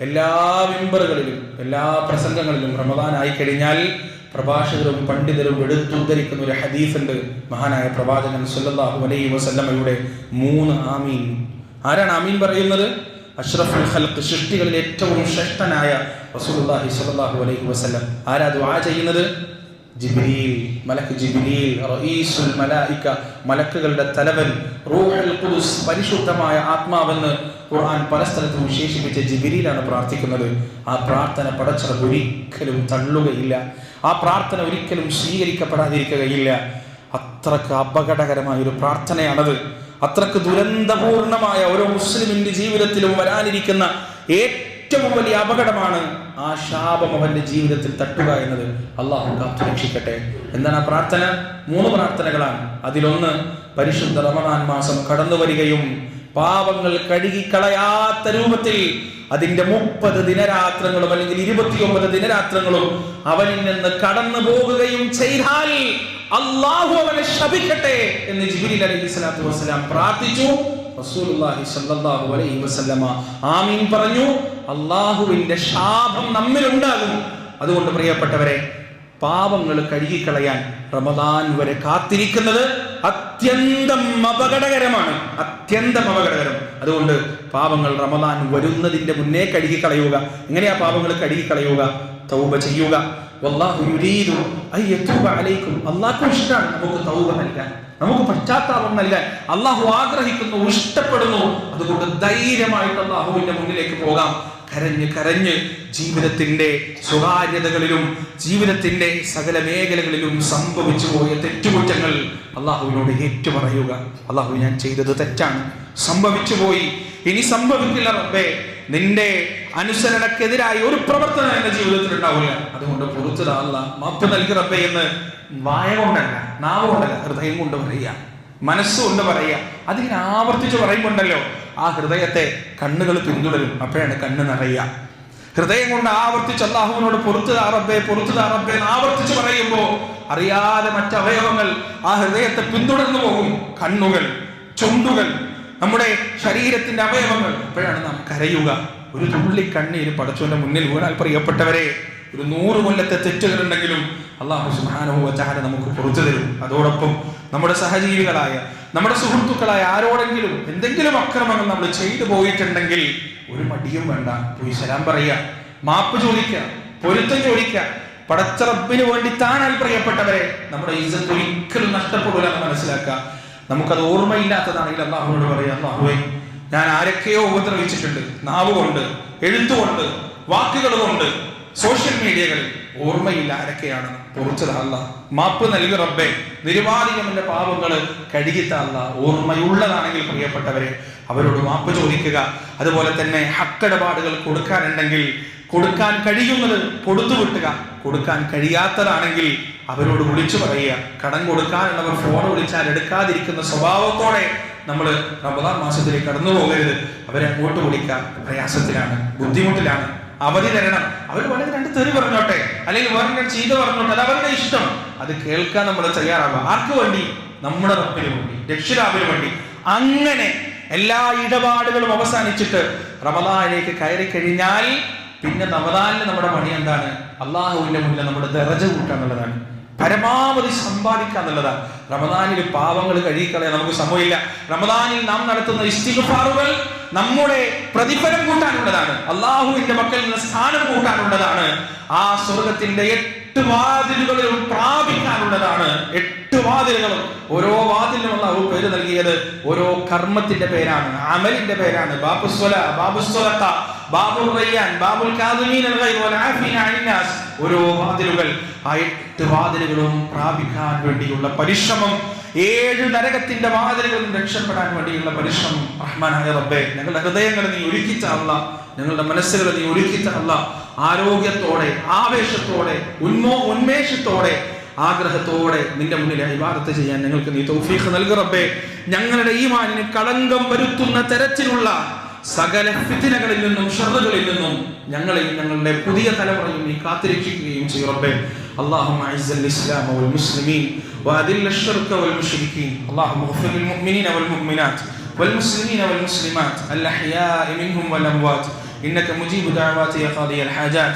എല്ലാ മെമ്പറുകളിലും എല്ലാ പ്രസംഗങ്ങളിലും റമദാൻ ആയി കഴിഞ്ഞാൽ പ്രഭാഷകരും പണ്ഡിതരും എടുത്തുദ്ധരിക്കുന്ന ഒരു ഹദീസുണ്ട്. മഹാനായ പ്രവാചകൻ സല്ലല്ലാഹു അലൈഹി വസല്ലമയുടെ മൂന്ന് ആമീൻ. ആരാണ് ആമീൻ പറയുന്നത്? അഷ്റഫുൽ ഖൽഖ് സൃഷ്ടികളിൽ ഏറ്റവും ശ്രേഷ്ഠനായ റസൂലുള്ളാഹി സ്വല്ലല്ലാഹു അലൈഹി വസല്ലം. ആരാ ദുആ ചെയ്യുന്നത്? ജിബ്രീൽ മലക്ക് ജിബ്രീൽ റഈസുൽ മലായിക്ക മലക്കുകളുടെ തലവൻ ഖുദുസ് പരിശുദ്ധമായ ആത്മാവെന്ന് ഖുർആൻ പല സ്ഥലത്തും വിശേഷിപ്പിച്ച ജിബ്രീലാണ് പ്രാർത്ഥിക്കുന്നത്. ആ പ്രാർത്ഥന പടച്ചറ ഒരിക്കലും തള്ളുകയില്ല. ആ പ്രാർത്ഥന ഒരിക്കലും സ്വീകരിക്കപ്പെടാതിരിക്കുകയില്ല. അത്രയ്ക്ക് അപകടകരമായ ഒരു പ്രാർത്ഥനയാണത്. അത്രയ്ക്ക് ദുരന്തപൂർണമായ ഓരോ മുസ്ലിമിന്റെ ജീവിതത്തിലും വരാനിരിക്കുന്ന ഏറ്റവും വലിയ അപകടമാണ് ആ ശാപം അവന്റെ ജീവിതത്തിൽ തട്ടുക എന്നത്. അള്ളാഹു കാത്തു രക്ഷിക്കട്ടെ. എന്താണ് ആ പ്രാർത്ഥന? മൂന്ന് പ്രാർത്ഥനകളാണ്. അതിലൊന്ന് പരിശുദ്ധ റമദാൻ മാസം കടന്നു വരികയും പാപങ്ങൾ കഴുകിക്കളയാത്ത രൂപത്തിൽ അതിന്റെ മുപ്പത് ദിനരാത്രങ്ങളും അല്ലെങ്കിൽ ഇരുപത്തിയൊമ്പത് ദിനരാത്രങ്ങളും അവനിൽ നിന്ന് കടന്നു പോകുകയും ചെയ്താൽ അള്ളാഹു അവനെ ശപിക്കട്ടെ എന്ന് ജിബിലി അലൈഹി സ്വലാത്തു വസ്സലാം പ്രാർത്ഥിച്ചു. റസൂലുള്ളാഹി അലൈഹി വസല്ലമ ആമീൻ പറഞ്ഞു. അള്ളാഹുവിന്റെ ശാപം നമ്മിലുണ്ടാകും. അതുകൊണ്ട് പ്രിയപ്പെട്ടവരെ പാപങ്ങൾ കഴുകിക്കളയാൻ റമദാൻ വരെ കാത്തിരിക്കുന്നത് അത്യന്തം അപകടകരമാണ്. അത്യന്തം അപകടകരം. അതുകൊണ്ട് പാപങ്ങൾ റമദാൻ വരുന്നതിന്റെ മുന്നേ കഴുകിക്കളയുക. എങ്ങനെയാ പാപങ്ങൾ കഴുകിക്കളയുക? തൗബ ചെയ്യുക. അല്ലാഹു ഇഷ്ടമാണ് നമുക്ക് തൗബ നൽകാൻ. നമുക്ക് പശ്ചാത്താപം നൽകാൻ. അള്ളാഹു ആഗ്രഹിക്കുന്നു ഇഷ്ടപ്പെടുന്നു. അതുകൊണ്ട് ധൈര്യമായിട്ട് അള്ളാഹുവിന്റെ മുന്നിലേക്ക് പോകാം. കരഞ്ഞ് കരഞ്ഞ് ജീവിതത്തിന്റെ സ്വകാര്യതകളിലും ജീവിതത്തിന്റെ സകല മേഖലകളിലും സംഭവിച്ചു പോയ തെറ്റുകുറ്റങ്ങൾ അള്ളാഹുവിനോട് ഏറ്റുപറയുക. അള്ളാഹു ഞാൻ ചെയ്തത് തെറ്റാണ്. സംഭവിച്ചു പോയി. ഇനി സംഭവിക്കില്ല റബ്ബേ. നിന്റെ അനുസരണക്കെതിരായി ഒരു പ്രവർത്തനം എന്റെ ജീവിതത്തിൽ ഉണ്ടാവില്ല അതുകൊണ്ട് അല്ല. മാപ്പ് നൽകി എന്ന് വായ കൊണ്ടല്ല നാവ് കൊണ്ടല്ല ഹൃദയം കൊണ്ട് പറയുക. മനസ്സുകൊണ്ട് പറയുക. അതിങ്ങനെ ആവർത്തിച്ച് പറയുമ്പോണ്ടല്ലോ ആ ഹൃദയത്തെ കണ്ണുകൾ പിന്തുടരും. അപ്പോഴാണ് കണ്ണ് നിറയുക. ഹൃദയം കൊണ്ട് ആവർത്തിച്ച് അള്ളാഹുവിനോട് പുറത്തു താറബേ പുറത്തു താറബേ എന്ന് ആവർത്തിച്ച് പറയുമ്പോൾ അറിയാതെ മറ്റ് അവയവങ്ങൾ ആ ഹൃദയത്തെ പിന്തുടർന്നു പോകും. കണ്ണുകൾ ചുണ്ടുകൾ നമ്മുടെ ശരീരത്തിന്റെ അവയവങ്ങൾ. അപ്പോഴാണ് നാം കരയുക. ഒരു തുള്ളി കണ്ണീര് പടച്ചോന്റെ മുന്നിൽ വീണാൽ പ്രിയപ്പെട്ടവരെ ഒരു നൂറ് കൊല്ലത്തെ തെറ്റുകളുണ്ടെങ്കിലും അള്ളാഹു സുഹാനുഭവച്ചാല നമുക്ക് പുറത്തു തരും. അതോടൊപ്പം നമ്മുടെ സഹജീവികളായ നമ്മുടെ സുഹൃത്തുക്കളായ ആരോടെങ്കിലും എന്തെങ്കിലും അക്രമങ്ങൾ നമ്മൾ ചെയ്തു പോയിട്ടുണ്ടെങ്കിൽ ഒരു മടിയും വേണ്ട. പോയി സലാം പറയുക മാപ്പ് ചോദിക്കുക പൊരുത്തം ചോദിക്കുക. പടച്ച റബ്ബിന് വേണ്ടി താനാൽ പ്രിയപ്പെട്ടവരെ നമ്മുടെ ഇജ്ജത്ത് ഒരിക്കലും നഷ്ടപ്പെടില്ല എന്ന് മനസ്സിലാക്കുക. നമുക്കത് ഓർമ്മയില്ലാത്തതാണെങ്കിൽ അള്ളാഹുവിനോട് പറയാം അള്ളാഹുവേ ഞാൻ ആരൊക്കെയോ ഉപദ്രവിച്ചിട്ടുണ്ട്. നാവ് കൊണ്ട് എഴുത്തുകൊണ്ട് വാക്കുകൾ കൊണ്ട് സോഷ്യൽ മീഡിയകളിൽ ഓർമ്മയില്ല ആരൊക്കെയാണ്. പൊറിച്ചതല്ല മാപ്പ് നൽകി റബ്ബെ നിരുപാധികം എന്റെ പാപങ്ങൾ കഴുകിത്തല്ല ഓർമ്മയുള്ളതാണെങ്കിൽ പ്രിയപ്പെട്ടവരെ അവരോട് മാപ്പ് ചോദിക്കുക. അതുപോലെ തന്നെ ഹക്കിടപാടുകൾ കൊടുക്കാനുണ്ടെങ്കിൽ കൊടുക്കാൻ കഴിയുന്നത് കൊടുത്തു വിട്ടുക കൊടുക്കാൻ കഴിയാത്തതാണെങ്കിൽ അവരോട് വിളിച്ചു പറയുക. കടം കൊടുക്കാനുള്ളവർ ഫോൺ വിളിച്ചാൽ എടുക്കാതിരിക്കുന്ന സ്വഭാവത്തോടെ നമ്മൾ റമദാൻ മാസത്തിലേക്ക് കടന്നു പോകരുത്. അവരെ അങ്ങോട്ട് വിളിക്കുക പ്രയാസത്തിലാണ് ബുദ്ധിമുട്ടിലാണ്. അവധി തരണം. അവർ വളരെ രണ്ട് തെറി പറഞ്ഞോട്ടെ. അല്ലെങ്കിൽ വേറെ ചീത്ത പറഞ്ഞോട്ടെ. അത് അവരുടെ ഇഷ്ടം. അത് കേൾക്കാൻ നമ്മൾ തയ്യാറാവുക. ആർക്ക് വേണ്ടി? നമ്മുടെ റബ്ബിന് വേണ്ടി രക്ഷിതാവിന് വേണ്ടി. അങ്ങനെ എല്ലാ ഇടപാടുകളും അവസാനിച്ചിട്ട് റമദാനിലേക്ക് കയറി കഴിഞ്ഞാൽ പിന്നെ റമദാനിൽ നമ്മുടെ പണി എന്താണ്? അള്ളാഹുവിന്റെ മുന്നിൽ നമ്മുടെ ദറജ കൂട്ടുക എന്നുള്ളതാണ്. പരമാവധി സമ്പാദിക്കുക എന്നുള്ളതാണ്. റമദാനിൽ പാവങ്ങൾ കഴുകിക്കളയാൻ നമുക്ക് സമയമില്ല. റമദാനിൽ നാം നടത്തുന്ന ഇസ്തിഗ്ഫാറുകൾ നമ്മുടെ പ്രതിഫലം കൂട്ടാനുള്ളതാണ്. അള്ളാഹുവിന്റെ മക്കളിൽ നിന്ന് സ്ഥാനം കൂട്ടാനുള്ളതാണ്. ആ സ്വർഗത്തിന്റെ എട്ട് വാതിലുകളിലും പ്രാപിക്കാനുള്ളതാണ് എട്ട് വാതിലുകളും. ഓരോ വാതിലിനുമുള്ള അവ പേര് നൽകിയത് ഓരോ കർമ്മത്തിന്റെ പേരാണ്. അമലിന്റെ പേരാണ്. ബാബുസ്വല ബാബുസ്വലത്ത ബാബുൽ റയ്യാൻ ബാബുൽ കാദുമീൻ ഓരോ വാതിലുകൾ ആ എട്ട് വാതിലുകളും പ്രാപിക്കാൻ വേണ്ടിയുള്ള പരിശ്രമം. ഏഴ് നരകത്തിന്റെ വാതിലുകളും രക്ഷപ്പെടാൻ വേണ്ടിയുള്ള പരിശ്രമം. റഹ്മാനായ റബ്ബേ ഞങ്ങളുടെ ഹൃദയങ്ങളെ നീ ഒരുക്കിച്ച അല്ല ഞങ്ങളുടെ മനസ്സുകളെ നീ ഒരുക്കിച്ച അല്ല ആരോഗ്യത്തോടെ ആവേശത്തോടെ ഉന്മോ ഉന്മേഷത്തോടെ ആഗ്രഹത്തോടെ നിന്റെ മുന്നിൽ ഇബാദത്ത് ചെയ്യാൻ ഞങ്ങൾക്ക് നീ തൗഫീഖ് നൽകു റബ്ബേ ഞങ്ങളുടെ ഈമാനിന് കളങ്കം വരുത്തുന്ന തരത്തിലുള്ള സകല ഫിത്തിനകളിൽ നിന്നും ഷറുകളിൽ നിന്നും ഞങ്ങളെയും ഞങ്ങളുടെ പുതിയ തലമുറയും നീ കാത്തിരക്ഷിക്കുകയും ചെയ്യും റബ്ബേ اللهم اعز الاسلام والمسلمين واذل الشرك والمشركين اللهم اغفر للمؤمنين والمؤمنات والمسلمين والمسلمات الاحياء منهم والاموات إنك مجيب دعوات يا قاضي الحاجات